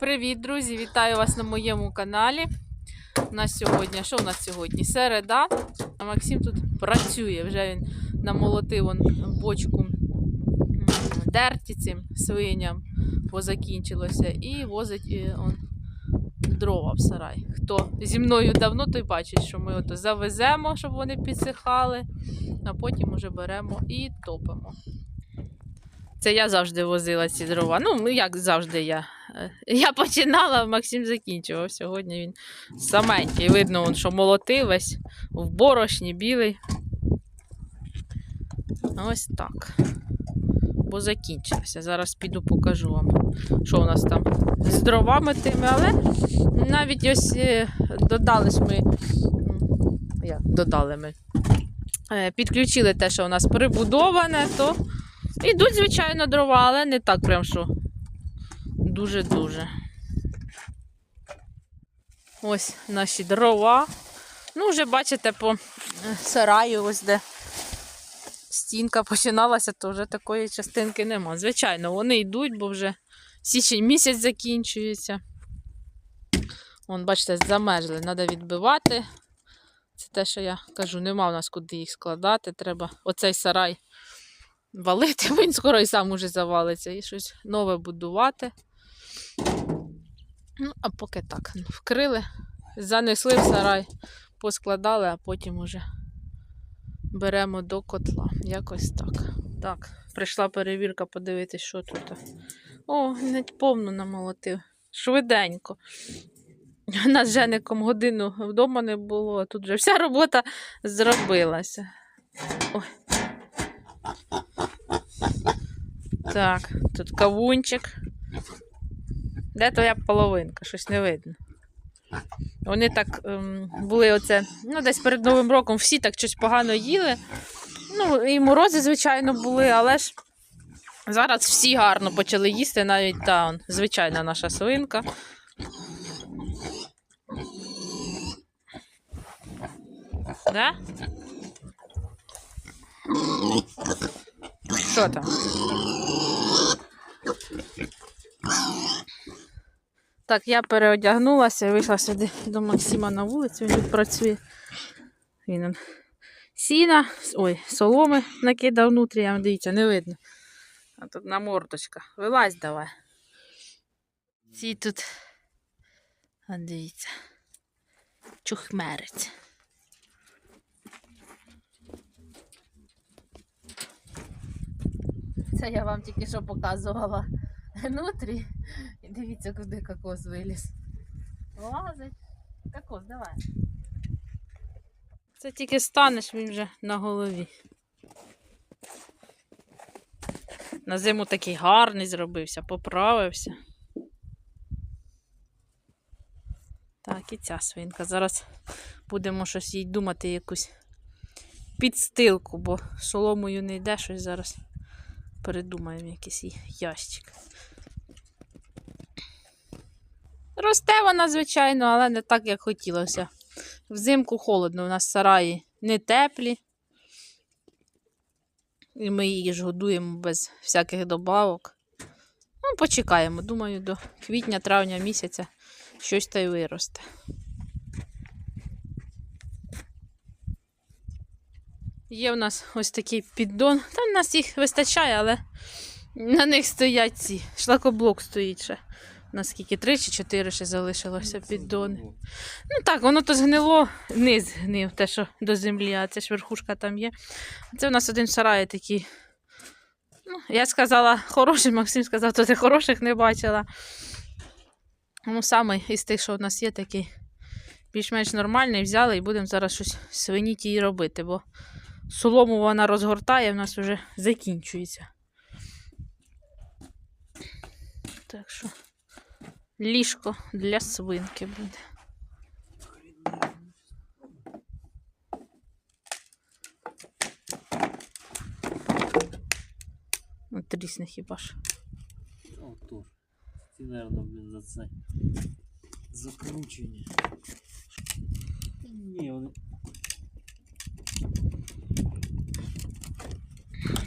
Привіт, друзі! Вітаю вас на моєму каналі. У сьогодні, що у нас сьогодні? Середа. А Максим тут працює. Вже він намолотив он бочку дерті цим свиням, бо закінчилося, і возить е, он, дрова в сарай. Хто зі мною давно, той бачить, що ми ото завеземо, щоб вони підсихали, а потім уже беремо і топимо. Це я завжди возила ці дрова. Ну, як завжди я. Я починала, Максим закінчував. Сьогодні він саменький. Видно, он, що молотив весь в борошні білий. Ось так. Бо закінчилося. Зараз піду покажу вам, що у нас там з дровами тими, але навіть ось е, додали ж ми. Як додали ми. Е, Підключили те, що у нас прибудоване, то Ідуть, звичайно, дрова, але не так прям що дуже-дуже. Ось наші дрова. Ну, вже бачите, по е, сараю, ось де стінка починалася, то вже такої частинки нема. Звичайно, вони йдуть, бо вже січень місяць закінчується. Вон, бачите, замерзли, треба відбивати. Це те, що я кажу, нема в нас куди їх складати. Треба оцей сарай валити, він скоро і сам уже завалиться, і щось нове будувати. Ну, а поки так. Вкрили, занесли в сарай, поскладали, а потім уже беремо до котла. Якось так. Так, прийшла перевірка подивитись, що тут. О, навіть повну намолотив. Швиденько. У нас з Жеником годину вдома не було, а тут вже вся робота зробилася. Ой. Так, тут кавунчик. Де твоя половинка? Щось не видно. Вони так ем, були оце, ну, десь перед Новим роком всі так щось погано їли. Ну, і морози, звичайно, були, але ж зараз всі гарно почали їсти, навіть та он, звичайна наша свинка. Да? Що там? Так, я переодягнулася вийшла сюди до Максима на вулицю, він тут працює. Він сіна, ой, соломи накидав внутрі, он, дивіться, не видно. А тут на мордочка. Вилазь давай. Ці тут, а дивіться, чухмерець. Це я вам тільки що показувала внутрі. І дивіться, куди кокос виліз. Лазить. Кокос, давай. Це тільки станеш, він вже на голові. На зиму такий гарний зробився, поправився. Так, і ця свинка. Зараз будемо щось їй думати, якусь підстилку, бо соломою не йде щось зараз. Передумаємо якийсь ящик. Росте вона, звичайно, але не так, як хотілося. Взимку холодно, у нас сараї не теплі. І ми її ж годуємо без всяких добавок. Ну, почекаємо. Думаю, до квітня-травня місяця щось та й виросте. Є в нас ось такий піддон. Там в нас їх вистачає, але на них стоять ці. Шлакоблок стоїть ще. Наскільки три чи чотири ще залишилося піддони. Ну так, воно то згнило, низ гнив, те, що до землі, а це ж верхушка там є. Це у нас один сарай такий. Ну, я сказала хороший, Максим сказав, то ти хороших не бачила. Ну, саме із тих, що в нас є, такий більш-менш нормальний, взяли і будемо зараз щось свиніті і робити, бо солому вона розгортає, в нас вже закінчується. Так що ліжко для свинки буде. Ну, трісне хіба ж. О, тур. Ці, наверное, блін, за це. Закручені. Ні, вони.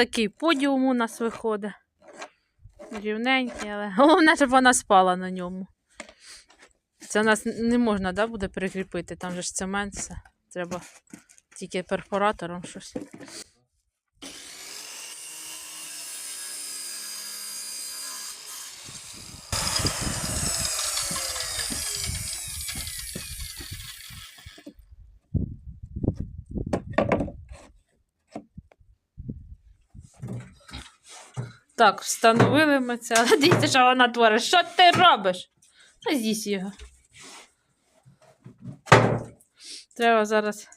Такий подіум у нас виходить. Рівненький, але головне, щоб вона спала на ньому. Це у нас не можна да, буде прикріпити, там же ж цемент все. Треба тільки перфоратором щось. Так, встановили ми це, дивіться, що вона творить. Що ти робиш? А з'їсть його. Треба зараз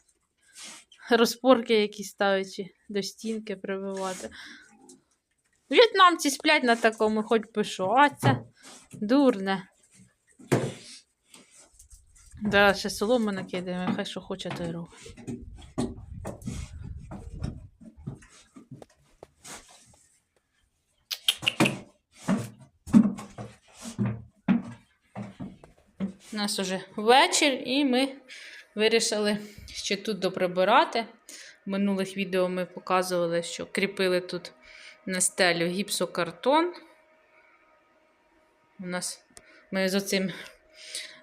розпорки якісь ставити до стінки прибивати. В'єтнамці сплять на такому, хоч це дурне. Зараз ще солому накидаємо, хай що хоче, то й робить. У нас уже вечір, і ми вирішили ще тут доприбирати. В минулих відео ми показували, що кріпили тут на стелю гіпсокартон. У нас ми з оцим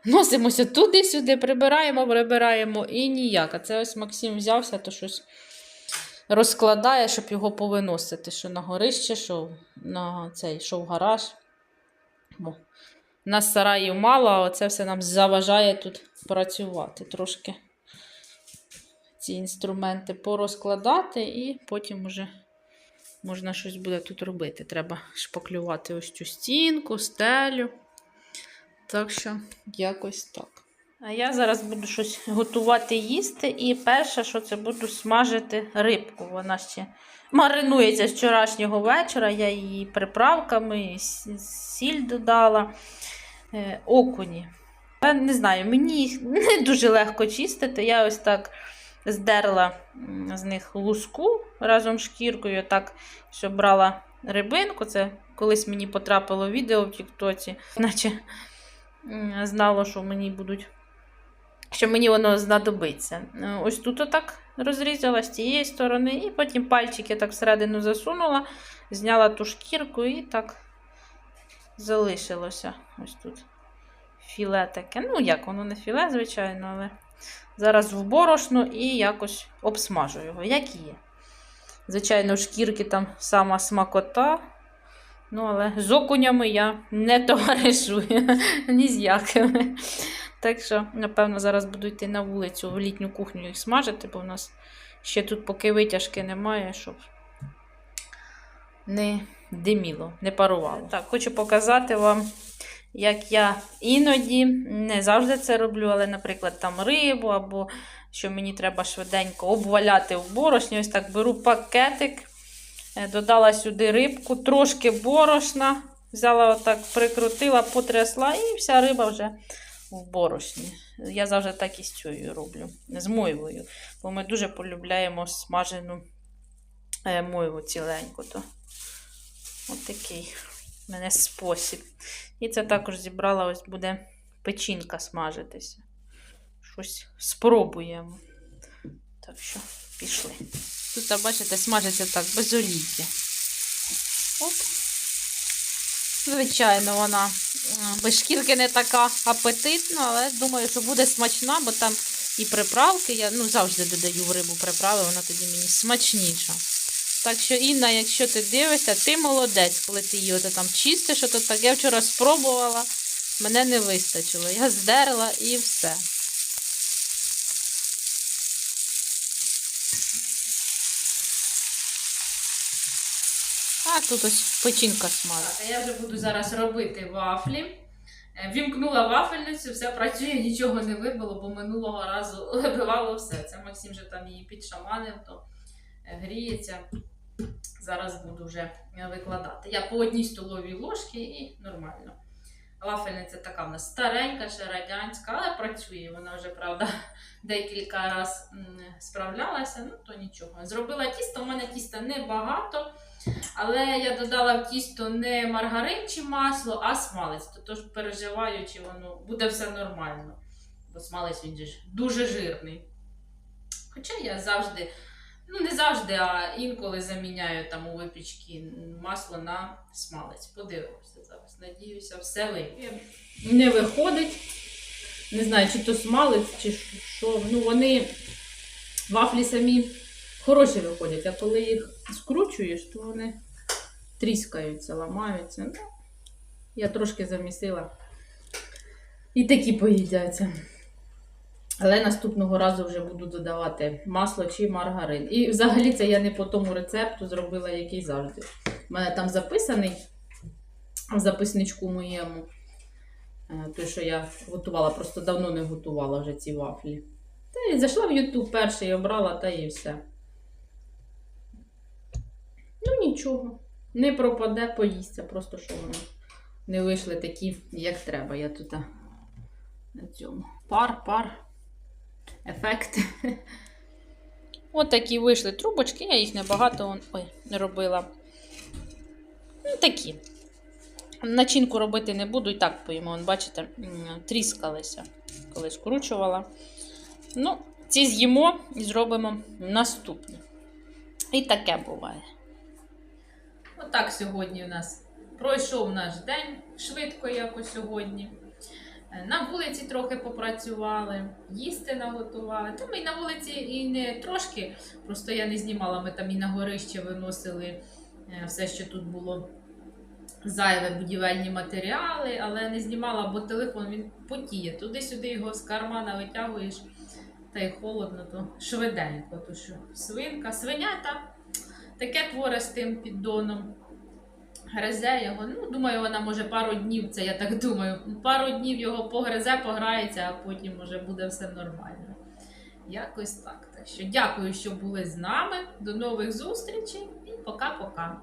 носимося туди-сюди, прибираємо, прибираємо і ніяк. А це ось Максим взявся, то щось розкладає, щоб його повиносити. Що на горище, що на цей, що в гараж. Бо нас сараїв мало, а оце все нам заважає тут працювати. Трошки ці інструменти порозкладати, і потім уже можна щось буде тут робити. Треба шпаклювати ось цю стінку, стелю. Так що, якось так. А я зараз буду щось готувати їсти. І перше, що це буду смажити рибку. Вона ще маринується з вчорашнього вечора. Я її приправками, сіль додала, е, окуні. Я не знаю, мені їх не дуже легко чистити. Я ось так здерла з них луску разом з шкіркою. Так, що брала рибинку. Це колись мені потрапило відео в Тіктоці, наче м, знало, що мені будуть. Що мені воно знадобиться. Е, Ось тут отак розрізала з цієї сторони, і потім пальчики так всередину засунула, зняла ту шкірку і так залишилося. Ось тут філе таке. Ну, як воно не філе, звичайно, але зараз в борошно і якось обсмажу його, як є. Звичайно, шкірки там сама смакота. Ну, але з окунями я не товаришую ні з якими. Так що, напевно, зараз буду йти на вулицю в літню кухню їх смажити, бо в нас ще тут поки витяжки немає, щоб не диміло, не парувало. Так, хочу показати вам, як я іноді не завжди це роблю, але, наприклад, там рибу або що мені треба швиденько обваляти в борошні. Ось так беру пакетик, е, додала сюди рибку, трошки борошна, взяла отак, прикрутила, потрясла, і вся риба вже в борошні. Я завжди так і з цією роблю, з мойвою. Бо ми дуже полюбляємо смажену е, мойву ціленьку. То такий в мене спосіб. І це також зібрала, ось буде печінка смажитися. Щось спробуємо. Так що, пішли. Тут, бачите, смажиться так, без олійки. Оп. Звичайно, вона без шкірки не така апетитна, але думаю, що буде смачна, бо там і приправки. Я ну, завжди додаю в рибу приправи, вона тоді мені смачніша. Так що, Інна, якщо ти дивишся, ти молодець, коли ти її там чистиш, ото так. Я вчора спробувала, мене не вистачило. Я здерла і все. Тут ось печінка смажена. Я вже буду зараз робити вафлі. Е, Вімкнула вафельницю, все працює, нічого не вибило, бо минулого разу вибивало все. Це Максим вже там її підшаманив, то е, гріється. Зараз буду вже викладати. Я по одній столовій ложці і нормально. Вафельниця така в нас старенька, ще радянська, але працює. Вона вже, правда, декілька разів справлялася, ну то нічого. Зробила тісто, у мене тіста небагато. Але я додала в тісто не маргарин чи масло, а смалець. То тож переживаю, чи воно буде все нормально. Бо смалець він же дуже жирний. Хоча я завжди, ну не завжди, а інколи заміняю там у випічці масло на смалець. Подивимося зараз. Надіюся, все вийде. Не виходить. Не знаю, чи то смалець, чи що. Ну, вони вафлі самі хороші виходять, а коли їх скручуєш, то вони тріскаються, ламаються. Ну, я трошки замісила. І такі поїдяться. Але наступного разу вже буду додавати масло чи маргарин. І взагалі це я не по тому рецепту зробила, який завжди. У мене там записаний в записничку моєму. е, Той, що я готувала, просто давно не готувала вже ці вафлі. Та й зайшла в YouTube перший, обрала, та і все. Ну нічого. Не пропаде, поїсться, просто що вони не вийшли такі, як треба. Я тут на цьому. Пар, пар. Ефект. От такі вийшли трубочки, я їх небагато ой, не робила. Ну, такі. Начинку робити не буду, і так поїмо. Вон, бачите, тріскалися, коли скручувала. Ну, ці з'їмо і зробимо наступні. І таке буває. Отак сьогодні у нас пройшов наш день швидко якось сьогодні. На вулиці трохи попрацювали, їсти наготували. Та ми й на вулиці і не трошки, просто я не знімала, ми там і на горище виносили е, все, що тут було зайве будівельні матеріали, але не знімала, бо телефон він потіє. Туди-сюди його з кармана витягуєш, та й холодно, то швиденько. То що свинка, свинята таке творе з тим піддоном. Гризе його. Ну, думаю, вона може пару днів, це я так думаю. Пару днів його погризе, пограється, а потім може буде все нормально. Якось так. Так що дякую, що були з нами. До нових зустрічей і пока-пока.